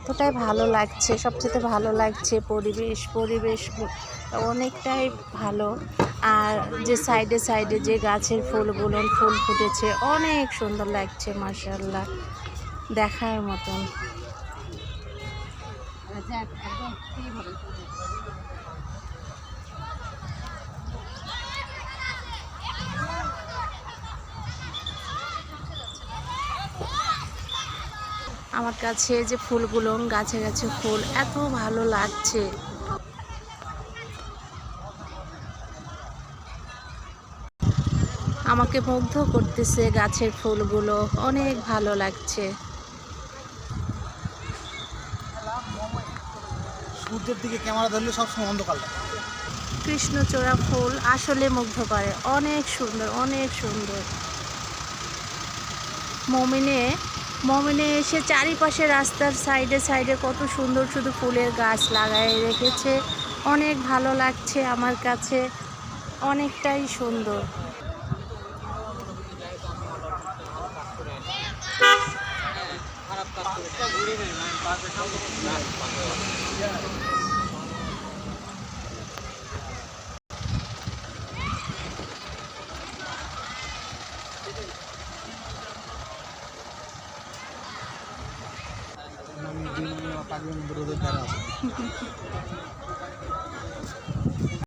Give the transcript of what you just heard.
এতটাই ভালো লাগছে সবচেয়ে ভালো লাগছে পরিবেশ পরিবেশ অনেকটাই ভালো। আর যে সাইডে সাইডে যে গাছের ফুলগুলো, ফুল ফুটেছে, অনেক সুন্দর লাগছে মার্শাল্লাহ দেখার মতন। আমার কাছে যে ফুলগুলো গাছে গাছে ফুল এত ভালো লাগছে। আমাকে মুগ্ধ করতেছে গাছের ফুলগুলো অনেক ভালো লাগছে। সূর্যের দিকে ক্যামেরা ধরলে সবসময় অন্ধকার লাগে। কৃষ্ণচূড়া ফুল আসলে মুগ্ধ করে। অনেক সুন্দর অনেক সুন্দর। মমিনে মমিনে এসে চারিপাশে রাস্তার সাইডে সাইডে কত সুন্দর শুধু ফুলের গাছ লাগায় রেখেছে। অনেক ভালো লাগছে আমার কাছে, অনেকটাই সুন্দর। nang hindi mo mapag yung brudo ka